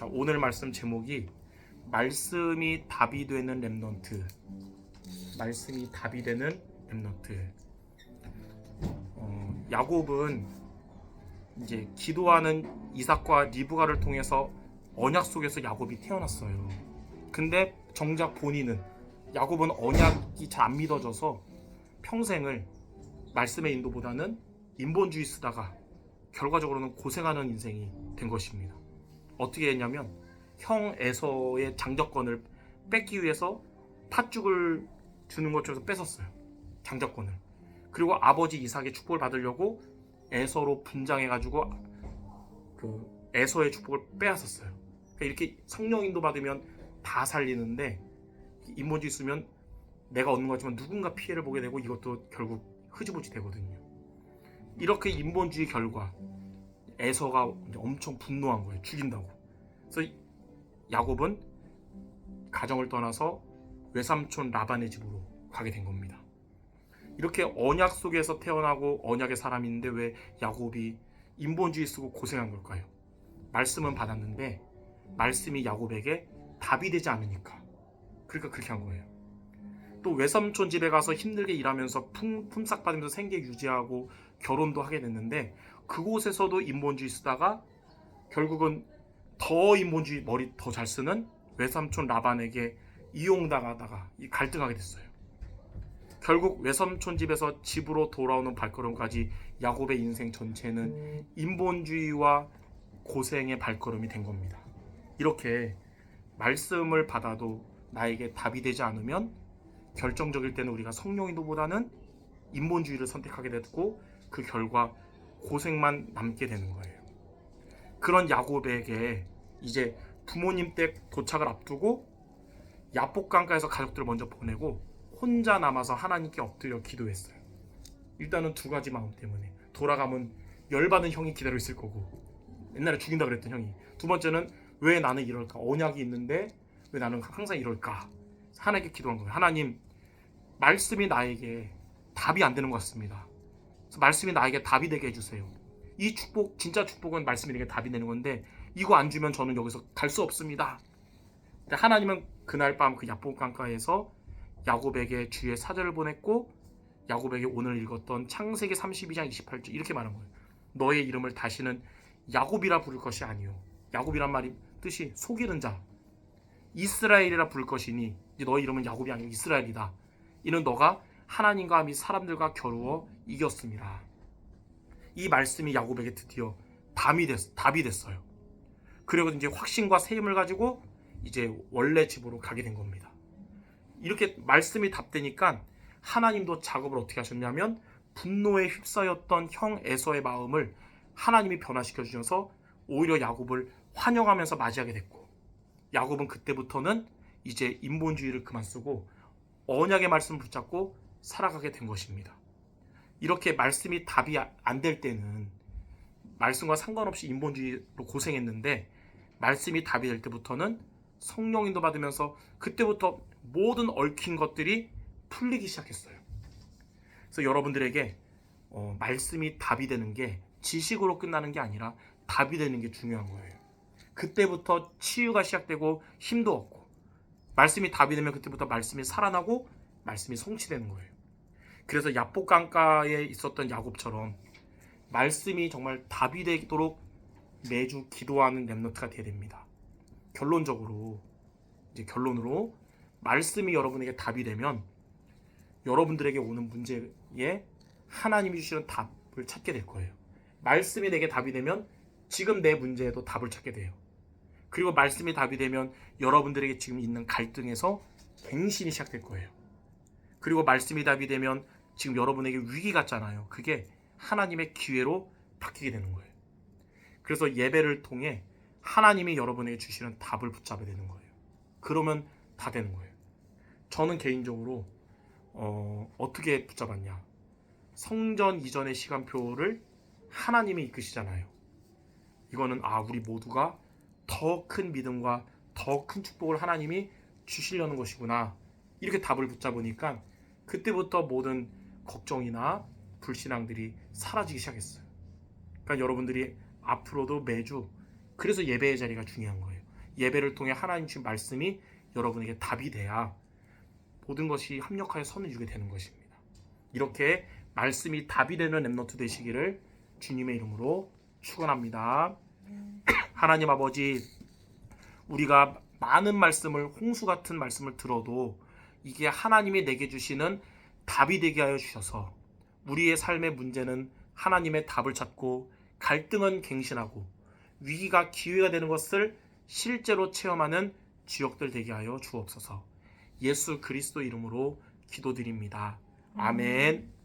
자, 오늘 말씀 제목이 말씀이 답이 되는 렘넌트. 말씀이 답이 되는 렘넌트. 어, 야곱은 이제 기도하는 이삭과 리브가를 통해서 언약 속에서 야곱이 태어났어요. 근데 정작 본인은 야곱은 언약이 잘 안 믿어져서 평생을 말씀의 인도보다는 인본주의 쓰다가 결과적으로는 고생하는 인생이 된 것입니다. 어떻게 했냐면 형 에서의 장적권을 뺏기 위해서 팥죽을 주는 것 중에서 뺏었어요. 장적권을. 그리고 아버지 이삭의 축복을 받으려고 에서로 분장해가지고 그 에서의 축복을 빼앗았어요. 그러니까 이렇게 성령 인도 받으면 다 살리는데 인본주의 쓰면 내가 얻는 거지만 누군가 피해를 보게 되고 이것도 결국 흐지부지 되거든요. 이렇게 인본주의 결과 에서가 엄청 분노한 거예요. 죽인다고. 그래서 야곱은 가정을 떠나서 외삼촌 라반의 집으로 가게 된 겁니다. 이렇게 언약 속에서 태어나고 언약의 사람인데 왜 야곱이 인본주의 쓰고 고생한 걸까요? 말씀은 받았는데 말씀이 야곱에게 답이 되지 않으니까 그러니까 그렇게 한 거예요. 또 외삼촌 집에 가서 힘들게 일하면서 품, 품삯 받으면서 생계 유지하고 결혼도 하게 됐는데 그곳에서도 인본주의 쓰다가 결국은 더 인본주의 머리 더 잘 쓰는 외삼촌 라반에게 이용당하다가 이 갈등하게 됐어요. 결국 외삼촌 집에서 집으로 돌아오는 발걸음까지 야곱의 인생 전체는 인본주의와 고생의 발걸음이 된 겁니다. 이렇게 말씀을 받아도 나에게 답이 되지 않으면 결정적일 때는 우리가 성령인도보다는 인본주의를 선택하게 됐고 그 결과 고생만 남게 되는 거예요. 그런 야곱에게 이제 부모님 댁 도착을 앞두고 야복강가에서 가족들을 먼저 보내고 혼자 남아서 하나님께 엎드려 기도했어요. 일단은 두 가지 마음 때문에 돌아가면 열받은 형이 기다려 있을 거고 옛날에 죽인다 그랬던 형이 두 번째는 왜 나는 이럴까 언약이 있는데 왜 나는 항상 이럴까 하나님께 기도한 거예요. 하나님 말씀이 나에게 답이 안 되는 것 같습니다. 말씀이 나에게 답이 되게 해주세요. 이 축복 진짜 축복은 말씀이 내게 답이 되는 건데 이거 안 주면 저는 여기서 갈 수 없습니다. 근데 하나님은 그날 밤 그 야복 강가에서 야곱에게 주의 사절을 보냈고 야곱에게 오늘 읽었던 창세기 32장 28절 이렇게 말한 거예요. 너의 이름을 다시는 야곱이라 부를 것이 아니요. 야곱이란 말이 뜻이 속이는 자. 이스라엘이라 부를 것이니 너의 이름은 야곱이 아니고 이스라엘이다. 이는 너가 하나님과 및 사람들과 겨루어 이겼습니다. 이 말씀이 야곱에게 드디어 답이, 됐, 답이 됐어요. 그리고 이제 확신과 세임을 가지고 이제 원래 집으로 가게 된 겁니다. 이렇게 말씀이 답되니까 하나님도 작업을 어떻게 하셨냐면 분노에 휩싸였던 형 에서의 마음을 하나님이 변화시켜 주셔서 오히려 야곱을 환영하면서 맞이하게 됐고 야곱은 그때부터는 이제 인본주의를 그만 쓰고 언약의 말씀을 붙잡고 살아가게 된 것입니다. 이렇게 말씀이 답이 안 될 때는 말씀과 상관없이 인본주의로 고생했는데 말씀이 답이 될 때부터는 성령인도 받으면서 그때부터 모든 얽힌 것들이 풀리기 시작했어요. 그래서 여러분들에게 어, 말씀이 답이 되는 게 지식으로 끝나는 게 아니라 답이 되는 게 중요한 거예요. 그때부터 치유가 시작되고 힘도 얻고 말씀이 답이 되면 그때부터 말씀이 살아나고 말씀이 성취되는 거예요. 그래서 야복 강가에 있었던 야곱처럼 말씀이 정말 답이 되도록 매주 기도하는 렘너트가 되어야 됩니다. 결론적으로 이제 결론으로 말씀이 여러분에게 답이 되면 여러분들에게 오는 문제에 하나님이 주시는 답을 찾게 될 거예요. 말씀이 내게 답이 되면 지금 내 문제에도 답을 찾게 돼요. 그리고 말씀이 답이 되면 여러분들에게 지금 있는 갈등에서 갱신이 시작될 거예요. 그리고 말씀이 답이 되면 지금 여러분에게 위기 같잖아요. 그게 하나님의 기회로 바뀌게 되는 거예요. 그래서 예배를 통해 하나님이 여러분에게 주시는 답을 붙잡아야 되는 거예요. 그러면 다 되는 거예요. 저는 개인적으로 어, 어떻게 붙잡았냐? 성전 이전의 시간표를 하나님이 이끄시잖아요. 이거는 아 우리 모두가 더 큰 믿음과 더 큰 축복을 하나님이 주시려는 것이구나. 이렇게 답을 붙잡으니까 그때부터 모든 걱정이나 불신앙들이 사라지기 시작했어요. 그러니까 여러분들이 앞으로도 매주 그래서 예배의 자리가 중요한 거예요. 예배를 통해 하나님 주신 말씀이 여러분에게 답이 돼야 모든 것이 합력하여 선을 이루게 되는 것입니다. 이렇게 말씀이 답이 되는 랩너트 되시기를 주님의 이름으로 축원합니다. 하나님 아버지 우리가 많은 말씀을 홍수 같은 말씀을 들어도 이게 하나님이 내게 주시는 답이 되게 하여 주셔서 우리의 삶의 문제는 하나님의 답을 찾고 갈등은 갱신하고 위기가 기회가 되는 것을 실제로 체험하는 지역들 되게 하여 주옵소서. 예수 그리스도 이름으로 기도드립니다. 아멘.